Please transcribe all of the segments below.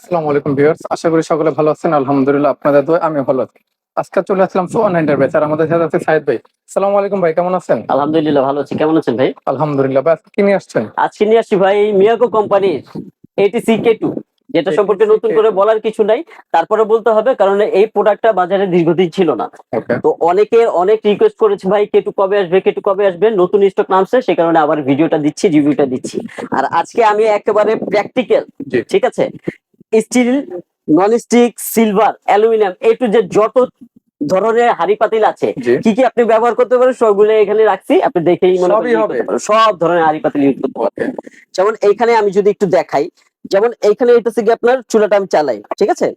আসসালামু আলাইকুম ভিউয়ার্স আশা করি সকলে ভালো আছেন। আলহামদুলিল্লাহ আপনাদের দোয়া আমি ভালো আছি। আজকে চলে আসলাম সোয়ান এন্টারপ্রাইজ আর আমাদের সাথে আছে সাইদ ভাই। আসসালামু আলাইকুম ভাই কেমন আছেন? আলহামদুলিল্লাহ ভালো আছি। কেমন আছেন ভাই? আলহামদুলিল্লাহ ভাই আজকে কি নিয়ে আসছেন? আজকে নিয়ে আসছি ভাই মিয়াকো কোম্পানির এটিসি কে টু যেটা সম্পর্কে নতুন করে বলার কিছু নাই। তারপরে বলতে হবে কারণ এই প্রোডাক্টটা বাজারে দীর্ঘদিন ছিল না। তো অনেকে অনেক রিকোয়েস্ট করেছে ভাই কেটু কবে আসবে কেটু কবে আসবে নতুন স্টক নামছে সে কারণে আবার ভিডিওটা দিচ্ছি রিভিউটা দিচ্ছি। আর আজকে আমি একেবারে প্র্যাকটিক্যাল ঠিক আছে? Steel nonstick silver aluminium A to যে যত ধরনের হাড়ি পাতিল আছে কি কি আপনি ব্যবহার করতে পারেন সবগুলো এখানে রাখছি। আপনি দেখেই মনে। সব ধরনের হাড়ি পাতিল ইউজ করতে পারবেন। যেমন এখানে আমি যদি একটু দেখাই যেমন এইখানে হইতেছে কি আপনার চুলাটা আমি চালাই ঠিক আছে?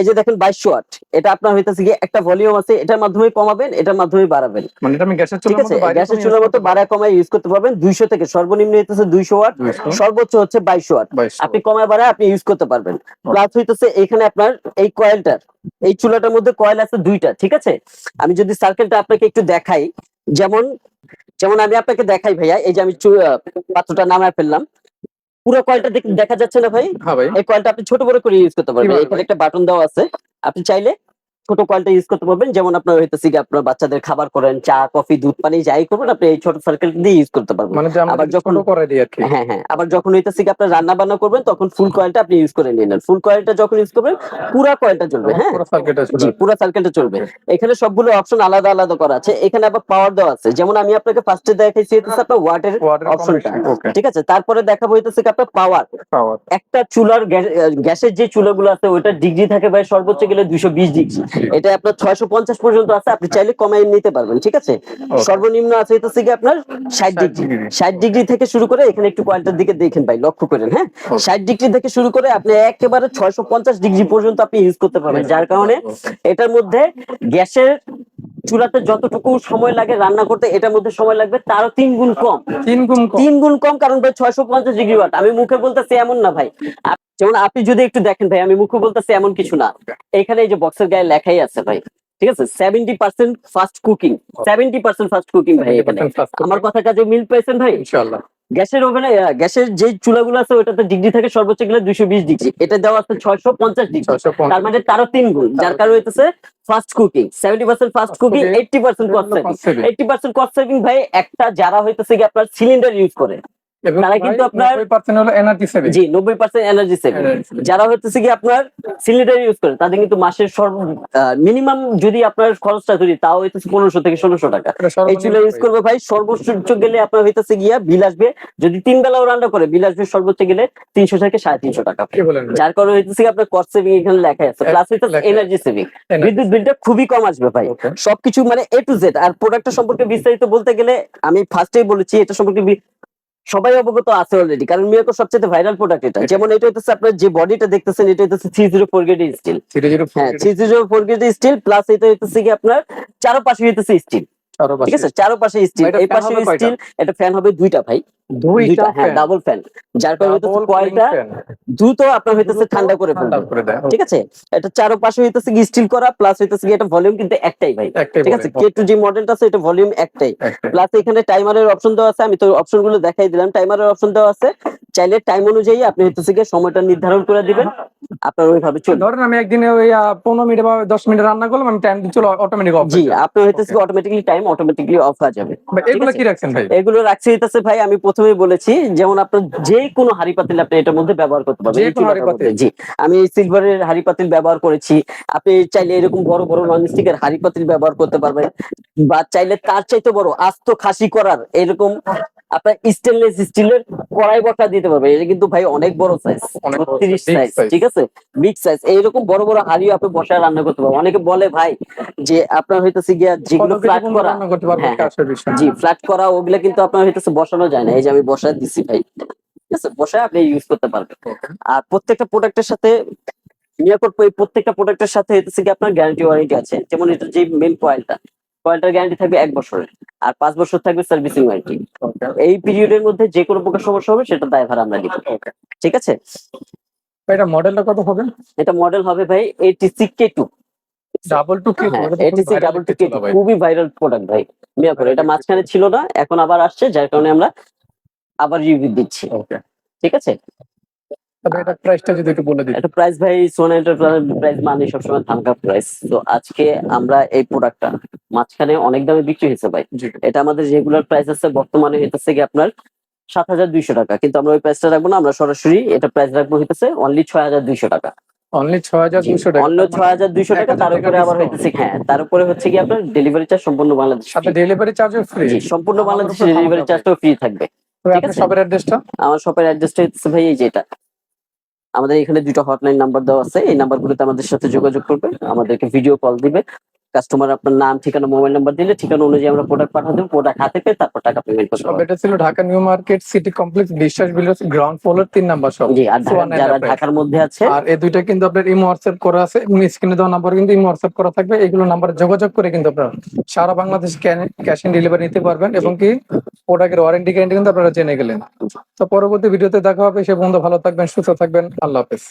এই যে দেখেন বাইশশো ওয়াট এটা আপনার হইতেছে কি একটা ভলিউম আছে এটার মাধ্যমে কমাবেন এটার মাধ্যমে বাড়াবেন। মানে এটা আমি গ্যাসের চুলার মতো গ্যাসের চুলার মতো বাড়া কমায় ইউজ করতে পারবেন দুইশো থেকে সর্বনিম্ন হইতেছে দুইশো ওয়াট সর্বোচ্চ হচ্ছে বাইশশো ওয়াট। আপনি কমায় বাড়ায় আপনি ইউজ করতে পারবেন। প্লাস হইতেছে এখানে আপনার এই কয়েলটার এই চুলাটার মধ্যে কয়েল আছে দুইটা ঠিক আছে? আমি যদি সার্কেলটা আপনাকে একটু দেখাই যেমন যেমন আমি আপনাকে দেখাই ভাইয়া এই যে আমি পাত্রটা নামায় ফেললাম। পুরো কয়েলটা দেখ- যাচ্ছে না ভাই। হ্যাঁ ভাই। এই কয়েলটা আপনি ছোট বড় করে ইউজ করতে পারবেন। এখানে একটা বাটন দেওয়া আছে। আপনি চাইলে ছোট কয়েলটা ইউজ করতে পারবেন। যেমন আপনার হইতেছে কি আপনার বাচ্চাদের খাবার করেন চা কফি দুধ পানি যাই করবেন আপনি এই ছোট সার্কেল দিয়ে ইউজ করতে পারবেন। মানে আবার যখন যখন- করে দিই আর কি। হ্যাঁ হ্যাঁ আবার যখন হইতেছে কি আপনার রান্না বান্না করবেন তখন ফুল কয়েলটা আপনি ইউজ করে নিয়ে নেন। ফুল কয়েলটা যখন ইউজ করবেন পুরা কয়েলটা চলবে হ্যাঁ? জি পুরো সার্কেলটা চলবে। এখানে সবগুলো অপশন আলাদা আলাদা করা আছে। এখানে আবার পাওয়ার দেওয়া আছে। যেমন আমি আপনাকে ফার্স্টে দেখাইছি হইতেছে আপনার ওয়াটের অপশনটা ঠিক আছে? তারপরে দেখাবো হইতেছে কি আপনার পাওয়ার পাওয়ার একটা চুলার গ্যাসের যে চুলাগুলো আছে ওইটার ডিগ্রি থাকে ভাই সর্বোচ্চ গেলে দুইশো বিশ ডিগ্রি এটা আপনার ছয়শো পঞ্চাশ পর্যন্ত আছে আপনি চাইলে কমাই নিতে পারবেন ঠিক আছে? সর্বনিম্ন আছে হইতেছে কি আপনার ষাট ডিগ্রি। ষাট ডিগ্রি থেকে শুরু করে এখানে একটু কয়েলটার দিকে দেখেন ভাই লক্ষ্য করেন হ্যাঁ? ষাট ডিগ্রি থেকে শুরু করে আপনি একেবারে ছয়শো পঞ্চাশ ডিগ্রি পর্যন্ত আপনি ইউজ করতে পারবেন যার কারণে এটার মধ্যে গ্যাসের চুলাতে যতটুকু সময় লাগে রান্না করতে এটার মধ্যে সময় লাগবে তারও তিন গুণ কম। তিন গুণ কম। তিন গুণ কম কারণ ভাই ছয়শো পঞ্চাশ ডিগ্রি ওয়াট। আমি মুখে বলতেছি এমন না ভাই। যেমন আপনি যদি একটু দেখেন ভাই আমি মুখে বলতেছি এমন কিছু না। এখানে এই যে বক্সের গায়ে লেখাই আছে ভাই। ঠিক আছে? Seventy percent fast cooking seventy percent fast cooking ভাই এখানে। আমার কথা কাজে মিল পেয়েছেন ভাই? ইনশাআল্লাহ। গ্যাসের ওভেনে গ্যাসের যে চুলাগুলো আছে ওটাতে ডিগ্রি থাকে সর্বোচ্চ গেলে দুইশো বিশ ডিগ্রি এটা দেওয়া আছে ছয়শো পঞ্চাশ ডিগ্রি তার মানে তারও তিন গুণ। যার কারণে হইতেছে fast cooking seventy percent fast cooking eighty percent cost saving eighty percent cost saving ভাই একটা যারা হইতেছে কি আপনার সিলিন্ডার ইউজ করে। তারা কিন্তু আপনার- এনার্জি সেভিং জি নব্বই পার্সেন্ট এনার্জি সেভিং যারা হচ্ছে কি আপনার সিলিন্ডার ইউজ করে তাদের কিন্তু মাসের মিনিমাম যদি আপনার খরচটা ধরি তাও হইতেছে পনেরোশো থেকে ষোলোশো টাকা। এই চুলা ইউজ করবে ভাই সর্বোচ্চ গেলে আপনার হইতেছে গিয়া বিল আসবে যদি তিন বেলাও রান্না করে বিল আসবে সর্বোচ্চ গেলে তিনশো থেকে সাড়ে তিনশো টাকা? যার কারণে হইতেছে আপনার কস্ট সেভিং এখানে লেখা আছে প্লাস হইতেছে এনার্জি সেভিং বিদ্যুৎ বিলটা খুবই কম আসবে ভাই। সবকিছু মানে এ টু জেড আর প্রোডাক্টটা সম্পর্কে বিস্তারিত বলতে গেলে আমি ফার্স্টেই বলেছি এটা সম্পর্কে সবাই অবগত আছে অলরেডি কারণ মিয়াকো সবচেয়ে ভাইরাল প্রোডাক্ট এটা যেমন এটা হচ্ছে আপনার যে বডিটা দেখতেছেন এটা হচ্ছে three zero four grade steel 304 হ্যাঁ three zero four grade steel plus এটা হচ্ছে কি আপনার চারপাশে হইতেছে স্টিল। ঠিক আছে? চারপাশে স্টিল এই পাশে স্টিল এটা ফ্যান হবে দুইটা ভাই। দুইটা হ্যাঁ ডাবল ফ্যান যার কারণে হইতেছে কয়েলটা দ্রুত আপনার হইতেছে ঠান্ডা করে ফেলবে। ঠিক আছে? এটা চারপাশে হইতেছে কি স্টিল করা প্লাস হইতেছে কি এটা ভলিউম কিন্তু একটাই ভাই। ঠিক আছে? কে টু জি মডেলটা আছে এটা ভলিউম একটাই। প্লাস এখানে টাইমারের অপশন দেওয়া আছে আমি তো অপশনগুলো দেখাই দিলাম। টাইমারের অপশন দেওয়া আছে। চাইলে টাইম অনুযায়ী আপনি হইতেছে গিয়ে সময়টা নির্ধারণ করে দিবেন। আপনার ওইভাবে চলবে। ধরেন আমি একদিনে ওই পনেরো মিনিট বা দশ মিনিট রান্না করলাম আমি টাইম চলো অটোমেটিক অফ জি আপনার হইতেছে অটোমেটিকলি টাইম অটোমেটিকলি অফ হয়ে যাবে। এগুলো কি রাখছেন ভাই? এগুলো রাখছি হইতেছে ভাই আমি প্রথমেই বলেছি যেমন আপনার যে কোনো হাড়ি পাতিল আপনি এটার মধ্যে ব্যবহার করতে পারবেন? জি আমি সিলভারের হাড়ি পাতিল ব্যবহার করেছি আপনি চাইলে এরকম বড় বড় ননস্টিকের হাড়ি পাতিল ব্যবহার করতে পারবেন বা চাইলে তার চাইতে বড় আস্ত খাসি করার এরকম আপনার স্টেনলেস স্টিলের কড়াই বটা দিতে পারবে। এটা কিন্তু ভাই অনেক বড় সাইজ big সাইজ ঠিক আছে? বিগ সাইজ এইরকম বড় বড় হাড়িও আপনি বসায় রান্না করতে পারবেন। অনেকে বলে ভাই যে আপনার হইতেছে গিয়া যেগুলো ফ্ল্যাট করা রান্না করতে পারব হ্যাঁ, বিষয়? জি ফ্ল্যাট করা ওগুলা কিন্তু আপনার হইতেছে বসানো যায় না। এই যে আমি বসায় দিচ্ছি ভাই। ঠিক আছে? বসায় আপনি ইউজ করতে পারবেন। আর প্রত্যেকটা প্রোডাক্টের সাথে মিয়াকোর এই প্রত্যেকটা প্রোডাক্টের সাথে হইতেছে কি আপনার গ্যারান্টি ওয়ারেন্টি আছে। যেমন এটা যে মেন কয়েলটা কয়েলটার গ্যারান্টি থাকবে এক বছরের আর পাঁচ বছর থাকবে সার্ভিসিং ওয়ারেন্টি. এই পিরিয়ডের মধ্যে যে কোনো প্রকার সমস্যা হবে সেটা দায়ভার আমরা দিব। ঠিক আছে? এটা মডেলটা কত হবে? এটা মডেল হবে ভাই এইটিসি K two double two K double two K খুবই ভাইরাল প্রোডাক্ট ভাই। মিয়াকোর এটা মাঝখানে ছিল না এখন আবার আসছে যার কারণে আমরা আবার রিভিউ দিচ্ছি। ওকে ঠিক আছে? তবে এটা প্রাইসটা যদি একটু বলে দিন এটা প্রাইস ভাই সোনা প্রাইস মানে সবসময় প্রাইস তো আজকে আমরা এই প্রোডাক্টটা মাঝখানে অনেক দামে বিক্রি হয়েছে ভাই। এটা আমাদের রেগুলার প্রাইস আছে বর্তমানে হইতেছে কি আপনার সাত হাজার দুইশো টাকা। কিন্তু আমরা ওই প্রাইসটা রাখব না আমরা সরাসরি এটা প্রাইস রাখব হইতেছে অনলি ছয় হাজার দুইশো টাকা। অনলি ছয় হাজার টাকা। ছয় হাজার দুইশো টাকা তার উপরে আবার। হইতেছে হ্যাঁ তার উপরে হচ্ছে কি আপনার ডেলিভারি চার্জ সম্পূর্ণ বাংলাদেশ ডেলিভারি চার্জও ফ্রি সম্পূর্ণ আমার ডেলিভারি চার্জটাও ফ্রি থাকবে। ঠিক আপনার আছে। শপের অ্যাড্রেসটা আমার শপের অ্যাড্রেসটা হচ্ছে ভাই এই যেটা আমাদের এখানে দুটো হটলাইন নাম্বার দেওয়া আছে। এই নাম্বারগুলোতে আমাদের সাথে যোগাযোগ করবে আমাদেরকে ভিডিও কল দিবে। কাস্টমার আপনার নাম ঠিকানা মোবাইল নাম্বার দিলে ঠিকানা অনুযায়ী আমরা প্রোডাক্ট পাঠা দেবো প্রোডাক্ট হাতে পেয়ে তারপর টাকা পেমেন্ট সব হবে এটা ছিল Dhaka New Market City Complex Biswas builders ground floor তিন নাম্বার শপ জি আর যারা ঢাকার মধ্যে আছে আর এই দুইটা কিন্তু আপনার ইমো হোয়াটসঅ্যাপ করা আছে এবং স্ক্রিনে দেওয়া নাম্বার কিন্তু ইমো হোয়াটসঅ্যাপ করা থাকবে। এগুলো নাম্বারে যোগাযোগ করে কিন্তু আপনারা সারা বাংলাদেশ ক্যাশ অন ডেলিভারি নিতে পারবেন। এবং কি প্রোডাক্টের ওয়ারেন্টি গ্যারেন্টি কিন্তু আপনারা জেনে গেলেন। তো পরবর্তী ভিডিওতে দেখা হবে, সে বন্ধু ভালো থাকবেন, সুস্থ থাকবেন, আল্লাহ হাফেজ।